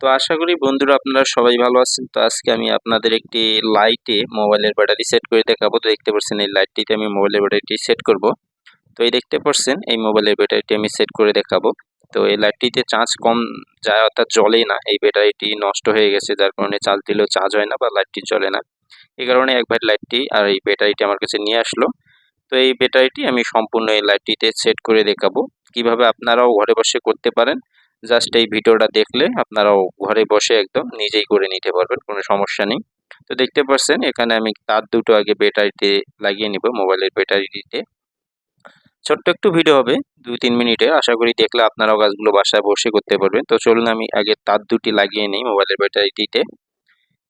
তো আশা করি বন্ধুরা আপনারা সবাই ভালো আছেন। তো আজকে আমি আপনাদের একটি লাইটে মোবাইলের ব্যাটারি সেট করে দেখাবো। তো দেখতে পাচ্ছেন এই লাইটটিতে আমি মোবাইলের ব্যাটারিটি সেট করব। তো এই দেখতে পাচ্ছেন, এই মোবাইলের ব্যাটারিটি আমি সেট করে দেখাবো। তো এই লাইটটিতে চার্জ কম যায়, অর্থাৎ জ্বলেই না। এই ব্যাটারিটি নষ্ট হয়ে গেছে, যার কারণে চার্জ দিলেও চার্জ হয় না বা লাইটটি জ্বলে না। এই কারণে একবার লাইটটি আর এই ব্যাটারিটি আমার কাছে নিয়ে আসলো। তো এই ব্যাটারিটি আমি সম্পূর্ণ এই লাইটটিতে সেট করে দেখাবো। কীভাবে আপনারাও ঘরে বসে করতে পারেন জাস্ট এই ভিডিওটা দেখলে আপনারাও ঘরে বসে একদম নিজেই করে নিতে পারবেন, কোনো সমস্যা নেই। তো দেখতে পাচ্ছেন, এখানে আমি তার দুটো আগে ব্যাটারিতে লাগিয়ে নিব, মোবাইলের ব্যাটারিতে। ছোট্ট একটু ভিডিও হবে দুই তিন মিনিটে। আশা করি দেখলে আপনারাও কাজগুলো বাসায় বসে করতে পারবেন। তো চলুন আমি আগে তার দুটি লাগিয়ে নিই মোবাইলের ব্যাটারিটিতে।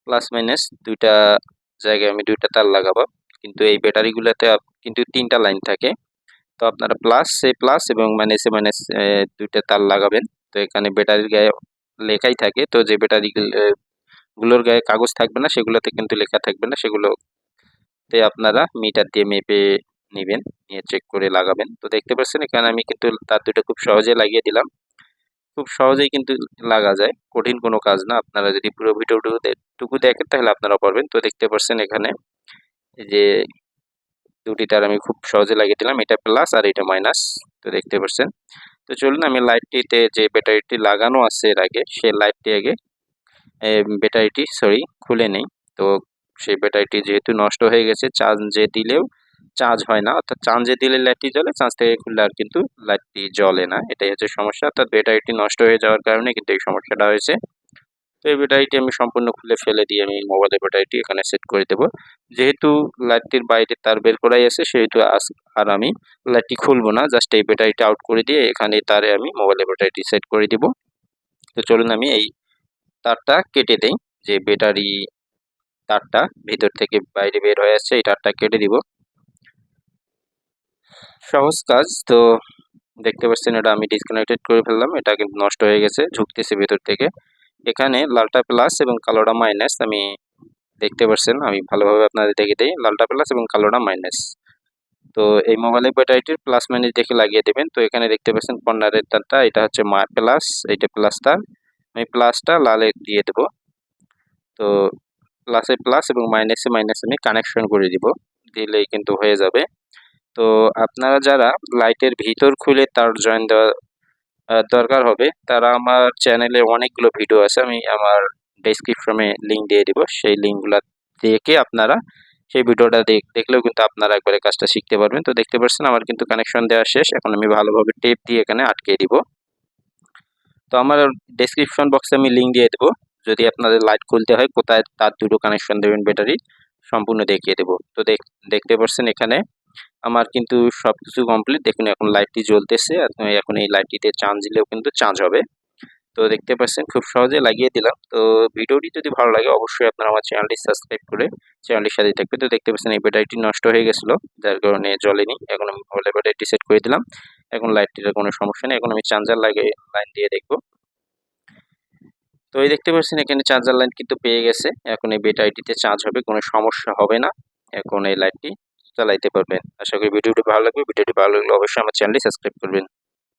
প্লাস মাইনাস দুইটা জায়গায় আমি দুইটা তার লাগাবো। কিন্তু এই ব্যাটারিগুলোতে কিন্তু তিনটা লাইন থাকে। তো আপনারা প্লাস সে প্লাস এবং মাইনাসে মাইনাস দুইটা তার লাগাবেন। তো এখানে ব্যাটারির গায়ে লেখাই থাকে। তো যে ব্যাটারি গুলোর গায়ে কাগজ থাকবে না, সেগুলোতে কিন্তু লেখা থাকবে না। সেগুলোতে আপনারা মিটার দিয়ে মেপে নেবেন, নিয়ে চেক করে লাগাবেন। তো দেখতে পাচ্ছেন, এখানে আমি কিন্তু তার দুটো খুব সহজে লাগিয়ে দিলাম। খুব সহজেই কিন্তু লাগা যায়, কঠিন কোনো কাজ না। আপনারা যদি পুরো ভিডিওটুকু দেখেন, তাহলে আপনারা পারবেন। তো দেখতে পাচ্ছেন এখানে যে দুটি তার আমি খুব সহজে লাগিয়ে দিলাম। এটা প্লাস আর এটা মাইনাস তো দেখতে পাচ্ছেন তো চলুন আমি লাইটটিতে যে ব্যাটারিটি লাগানো আছে এর আগে, সেই লাইটটি আগে ব্যাটারিটি সরি খুলে নেই। তো সেই ব্যাটারিটি যেহেতু নষ্ট হয়ে গেছে চার্জ যে দিলেও চার্জ হয় না। অর্থাৎ চার্জে দিলে লাইটটি জ্বলে চার্জ থেকে খুললে আর কিন্তু লাইটটি জ্বলে না। এটাই হচ্ছে সমস্যা। অর্থাৎ ব্যাটারিটি নষ্ট হয়ে যাওয়ার কারণে কিন্তু এই সমস্যাটা হয়েছে। তো এই ব্যাটারিটি আমি সম্পূর্ণ খুলে ফেলে দিয়ে আমি মোবাইলের ব্যাটারিটি এখানে সেট করে দেবো। যেহেতু লাইটটির বাইরে তার বের করাই আছে, সেহেতু আজ আর আমি লাইটটি খুলবো না জাস্ট এই ব্যাটারিটা আউট করে দিয়ে এখানে তারে আমি মোবাইলের ব্যাটারিটি সেট করে দিব। তো চলুন আমি এই তারটা কেটে দেই, যে ব্যাটারি তারটা ভিতর থেকে বাইরে বের হয়ে আসছে, এই তারটা কেটে দিব। সহজ কাজ, তো দেখতে পাচ্ছেন এটা আমি ডিসকানেক্টেড করে ফেললাম, এটা কিন্তু নষ্ট হয়ে গেছে, ঝুঁকতেছে ভেতর থেকে। এখানে লালটা প্লাস এবং কালোটা মাইনাস আমি দেখতে পাচ্ছেন আমি ভালোভাবে আপনাদের দেখে দিই। লালটা প্লাস এবং কালোটা মাইনাস তো এই মোবাইলের ব্যাটারিটির প্লাস মাইনাস দেখে লাগিয়ে দেবেন। তো এখানে দেখতে পাচ্ছেন কর্নারের তারটা এটা হচ্ছে মা প্লাস এইটা প্লাস তার আমি প্লাসটা লালে দিয়ে দেব। তো প্লাসে প্লাস এবং মাইনাসে মাইনাস আমি কানেকশন করে দিব। দিলেই কিন্তু হয়ে যাবে। তো আপনারা যারা লাইটের ভিতর খুলে তার জয়েন দেওয়া দরকার হবে। তারা আমার চ্যানেলে অনেকগুলো ভিডিও আছে, আমি আমার ডেসক্রিপশনে লিঙ্ক দিয়ে দিব। সেই লিঙ্কগুলো দেখে আপনারা সেই ভিডিওটা দেখলেও কিন্তু আপনারা একবারে কাজটা শিখতে পারবেন। তো দেখতে পাচ্ছেন আমার কিন্তু কানেকশন দেওয়া শেষ। এখন আমি ভালোভাবে টেপ দিয়ে এখানে আটকে দিব। তো আমার ডেসক্রিপশন বক্সে আমি লিঙ্ক দিয়ে দেবো। যদি আপনাদের লাইট খুলতে হয়, কোথায় তার দুটো কানেকশন দেবেন ব্যাটারি সম্পূর্ণ দেখিয়ে দেবো। তো দেখতে পাচ্ছেন এখানে আমার কিন্তু সব কিছু কমপ্লিট দেখুন, এখন লাইটটি জ্বলতেছে এখন এই লাইটটিতে চার্জ দিলেও কিন্তু চার্জ হবে। তো দেখতে পাচ্ছেন, খুব সহজে লাগিয়ে দিলাম। তো ভিডিওটি যদি ভালো লাগে, অবশ্যই আপনারা আমার চ্যানেলটি সাবস্ক্রাইব করে চ্যানেলটির সাথে থাকবে তো দেখতে পাচ্ছেন, এই ব্যাটারিটি নষ্ট হয়ে গেছিল, যার কারণে জ্বলেনি। এখন আমি ভালো ব্যাটারিটি সেট করে দিলাম। এখন লাইটটির কোনো সমস্যা নেই। এখন আমি চার্জার লাগিয়ে লাইন দিয়ে দেখব। তো এই দেখতে পাচ্ছেন, এখানে চার্জার লাইন কিন্তু পেয়ে গেছে। এখন এই ব্যাটারিটিতে চার্জ হবে, কোনো সমস্যা হবে না। এখন এই লাইটটি চালাইতে পারবেন। আশা করি ভিডিওটি ভালো লাগবে। ভিডিওটি ভালো লাগলে অবশ্যই আমার চ্যানেলটি সাবস্ক্রাইব করবেন।